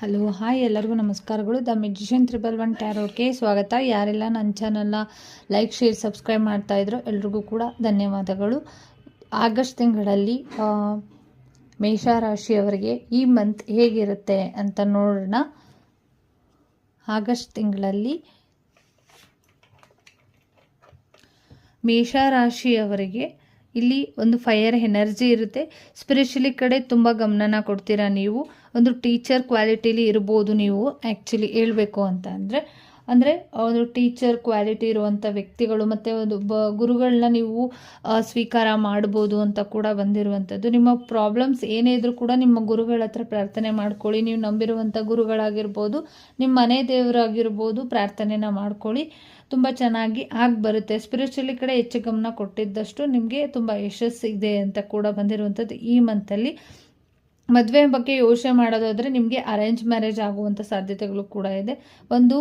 Hello, hi ಎಲ್ಲರಿಗೂ ನಮಸ್ಕಾರಗಳು. The magician triple one ಟ್ಯಾರೋಕ್ಕೆ ಸ್ವಾಗತ. ಯಾರೆಲ್ಲ ನನ್ನ ಚಾನಲ್ನ ಲೈಕ್, ಶೇರ್, ಸಬ್ಸ್ಕ್ರೈಬ್ ಮಾಡ್ತಾ ಇದ್ರು ಎಲ್ರಿಗೂ ಕೂಡ ಧನ್ಯವಾದಗಳು. ಆಗಸ್ಟ್ ತಿಂಗಳಲ್ಲಿ ಮೇಷರಾಶಿಯವರಿಗೆ ಈ ಮಂತ್ ಹೇಗಿರುತ್ತೆ ಅಂತ ನೋಡೋಣ. ಆಗಸ್ಟ್ ತಿಂಗಳಲ್ಲಿ ಮೇಷರಾಶಿಯವರಿಗೆ ಇಲ್ಲಿ ಒಂದು ಫೈಯರ್ ಎನರ್ಜಿ ಇರುತ್ತೆ. ಸ್ಪಿರಿಚುಲಿ ಕಡೆ ತುಂಬ ಗಮನನ ಕೊಡ್ತೀರಾ ನೀವು? ಒಂದು ಟೀಚರ್ ಕ್ವಾಲಿಟಿಲಿ ಇರ್ಬೋದು ನೀವು ಆ್ಯಕ್ಚುಲಿ ಹೇಳಬೇಕು ಅಂತ ಅಂದರೆ ಅಂದರೆ ಒಂದು ಟೀಚರ್ ಕ್ವಾಲಿಟಿ ಇರುವಂಥ ವ್ಯಕ್ತಿಗಳು ಮತ್ತು ಒಂದು ಬ ಗುರುಗಳನ್ನ ನೀವು ಸ್ವೀಕಾರ ಮಾಡ್ಬೋದು ಅಂತ ಕೂಡ ಬಂದಿರುವಂಥದ್ದು. ನಿಮ್ಮ ಪ್ರಾಬ್ಲಮ್ಸ್ ಏನೇ ಇದ್ರೂ ಕೂಡ ನಿಮ್ಮ ಗುರುಗಳ ಹತ್ರ ಪ್ರಾರ್ಥನೆ ಮಾಡ್ಕೊಳ್ಳಿ. ನೀವು ನಂಬಿರುವಂಥ ಗುರುಗಳಾಗಿರ್ಬೋದು, ನಿಮ್ಮ ಮನೆ ದೇವರಾಗಿರ್ಬೋದು, ಪ್ರಾರ್ಥನೆನ ಮಾಡ್ಕೊಳ್ಳಿ. ತುಂಬ ಚೆನ್ನಾಗಿ ಆಗಿ ಬರುತ್ತೆ. ಸ್ಪಿರಿಚುಲಿ ಕಡೆ ಹೆಚ್ಚು ಗಮನ ಕೊಟ್ಟಿದ್ದಷ್ಟು ನಿಮಗೆ ತುಂಬ ಯಶಸ್ಸಿದೆ ಅಂತ ಕೂಡ ಬಂದಿರುವಂಥದ್ದು ಈ ಮಂತಲ್ಲಿ ಮದುವೆ ಬಗ್ಗೆ ಯೋಚನೆ ಮಾಡೋದಾದರೆ ನಿಮಗೆ ಅರೇಂಜ್ ಮ್ಯಾರೇಜ್ ಆಗುವಂಥ ಸಾಧ್ಯತೆಗಳು ಕೂಡ ಇದೆ. ಒಂದು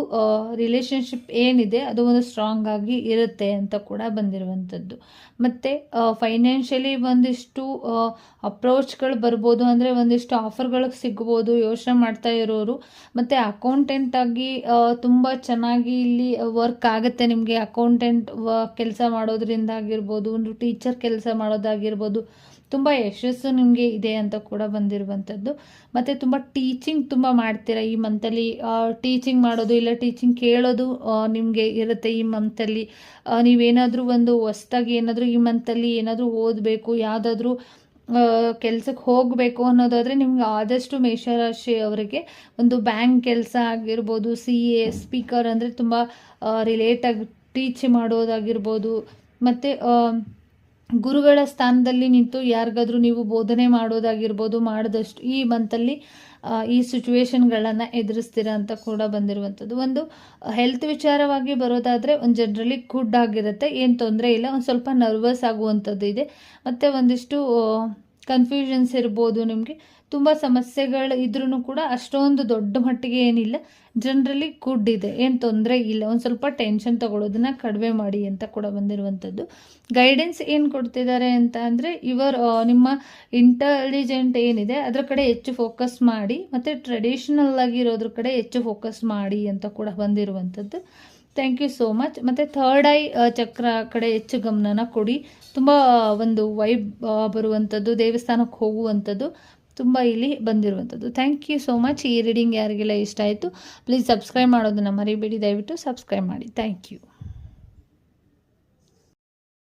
ರಿಲೇಷನ್ಶಿಪ್ ಏನಿದೆ, ಅದು ಒಂದು ಸ್ಟ್ರಾಂಗ್ ಆಗಿ ಇರುತ್ತೆ ಅಂತ ಕೂಡ ಬಂದಿರುವಂಥದ್ದು. ಮತ್ತು ಫೈನಾನ್ಷಿಯಲಿ ಒಂದಿಷ್ಟು ಅಪ್ರೋಚ್ಗಳು ಬರ್ಬೋದು ಅಂದರೆ ಒಂದಿಷ್ಟು ಆಫರ್ಗಳು ಸಿಗ್ಬೋದು, ಯೋಚನೆ ಮಾಡ್ತಾ ಇರೋರು. ಮತ್ತು ಅಕೌಂಟೆಂಟ್ ಆಗಿ ತುಂಬ ಚೆನ್ನಾಗಿ ಇಲ್ಲಿ ವರ್ಕ್ ಆಗುತ್ತೆ ನಿಮಗೆ. ಅಕೌಂಟೆಂಟ್ ಕೆಲಸ ಮಾಡೋದ್ರಿಂದ ಆಗಿರ್ಬೋದು ಒಂದು ಟೀಚರ್ ಕೆಲಸ ಮಾಡೋದಾಗಿರ್ಬೋದು. ತುಂಬ ಯಶಸ್ಸು ನಿಮಗೆ ಇದೆ ಅಂತ ಕೂಡ ಬಂದಿರುವಂಥದ್ದು. ಮತ್ತು ತುಂಬ ಟೀಚಿಂಗ್ ತುಂಬ ಮಾಡ್ತೀರಾ ಈ ಮಂತಲ್ಲಿ ಟೀಚಿಂಗ್ ಮಾಡೋದು ಇಲ್ಲ ಟೀಚಿಂಗ್ ಕೇಳೋದು ನಿಮಗೆ ಇರುತ್ತೆ ಈ ಮಂತಲ್ಲಿ ನೀವೇನಾದರೂ ಒಂದು ಹೊಸ್ದಾಗಿ ಏನಾದರೂ ಈ ಮಂತಲ್ಲಿ ಏನಾದರೂ ಓದಬೇಕು, ಯಾವುದಾದ್ರೂ ಕೆಲ್ಸಕ್ಕೆ ಹೋಗಬೇಕು ಅನ್ನೋದಾದರೆ ನಿಮ್ಗೆ ಆದಷ್ಟು ಮೇಷರಾಶಿ ಅವರಿಗೆ ಒಂದು ಬ್ಯಾಂಕ್ ಕೆಲಸ ಆಗಿರ್ಬೋದು ಸಿ ಎ ಸ್ಪೀಕರ್ ಅಂದರೆ ತುಂಬ ರಿಲೇಟಾಗಿ ಟೀಚ್ ಮಾಡೋದಾಗಿರ್ಬೋದು. ಮತ್ತು ಗುರುಗಳ ಸ್ಥಾನದಲ್ಲಿ ನಿಂತು ಯಾರಿಗಾದ್ರೂ ನೀವು ಬೋಧನೆ ಮಾಡೋದಾಗಿರ್ಬೋದು ಮಾಡಿದಷ್ಟು ಈ ಮಂತಲ್ಲಿ ಈ ಸಿಚುವೇಶನ್ಗಳನ್ನು ಎದುರಿಸ್ತೀರ ಅಂತ ಕೂಡ ಬಂದಿರುವಂಥದ್ದು. ಒಂದು ಹೆಲ್ತ್ ವಿಚಾರವಾಗಿ ಬರೋದಾದರೆ ಒಂದು ಜನರಲಿ ಗುಡ್ ಆಗಿರುತ್ತೆ, ಏನು ತೊಂದರೆ ಇಲ್ಲ, ಒಂದು ಸ್ವಲ್ಪ ನರ್ವಸ್ ಆಗುವಂಥದ್ದು ಇದೆ. ಮತ್ತು ಒಂದಿಷ್ಟು ಕನ್ಫ್ಯೂಷನ್ಸ್ ಇರ್ಬೋದು ನಿಮಗೆ. ತುಂಬ ಸಮಸ್ಯೆಗಳು ಇದ್ರೂ ಕೂಡ ಅಷ್ಟೊಂದು ದೊಡ್ಡ ಮಟ್ಟಿಗೆ ಏನಿಲ್ಲ. ಜನರಲಿ ಗುಡ್ ಇದೆ. ಏನು ತೊಂದರೆ ಇಲ್ಲ. ಒಂದು ಸ್ವಲ್ಪ ಟೆನ್ಷನ್ ತಗೊಳ್ಳೋದನ್ನ ಕಡಿಮೆ ಮಾಡಿ ಅಂತ ಕೂಡ ಬಂದಿರುವಂಥದ್ದು. ಗೈಡೆನ್ಸ್ ಏನು ಕೊಡ್ತಿದ್ದಾರೆ ಅಂತ ಅಂದರೆ, ಇವರ್ ನಿಮ್ಮ ಇಂಟೆಲಿಜೆಂಟ್ ಏನಿದೆ, ಅದರ ಕಡೆ ಹೆಚ್ಚು ಫೋಕಸ್ ಮಾಡಿ, ಮತ್ತು ಟ್ರೆಡಿಷನಲ್ ಆಗಿರೋದ್ರ ಕಡೆ ಹೆಚ್ಚು ಫೋಕಸ್ ಮಾಡಿ ಅಂತ ಕೂಡ ಬಂದಿರುವಂಥದ್ದು. ಥ್ಯಾಂಕ್ ಯು ಸೋ ಮಚ್ ಮತ್ತು ಥರ್ಡ್ ಐ ಚಕ್ರ ಕಡೆ ಹೆಚ್ಚು ಗಮನನ ಕೊಡಿ. ತುಂಬ ಒಂದು ವೈಬ್ ಬರುವಂಥದ್ದು ದೇವಸ್ಥಾನಕ್ಕೆ ಹೋಗುವಂಥದ್ದು ತುಂಬ ಇಲ್ಲಿ ಬಂದಿರುವಂಥದ್ದು ಥ್ಯಾಂಕ್ ಯು ಸೋ ಮಚ್ ಈ ರೀಡಿಂಗ್ ಯಾರಿಗೆಲ್ಲ ಇಷ್ಟ ಆಯಿತು ಪ್ಲೀಸ್ ಸಬ್ಸ್ಕ್ರೈಬ್ ಮಾಡೋದನ್ನು ಮರಿಬೇಡಿ. ದಯವಿಟ್ಟು ಸಬ್ಸ್ಕ್ರೈಬ್ ಮಾಡಿ. Thank you